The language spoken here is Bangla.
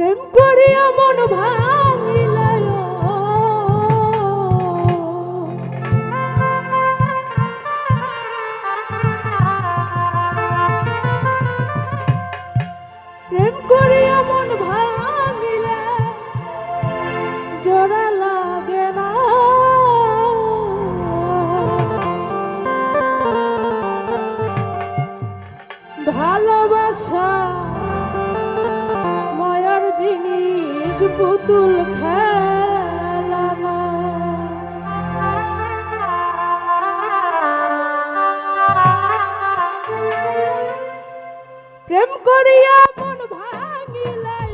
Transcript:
প্রেম করিয়া মন ভাঙিলায় করিয়া মন ভাঙিলে।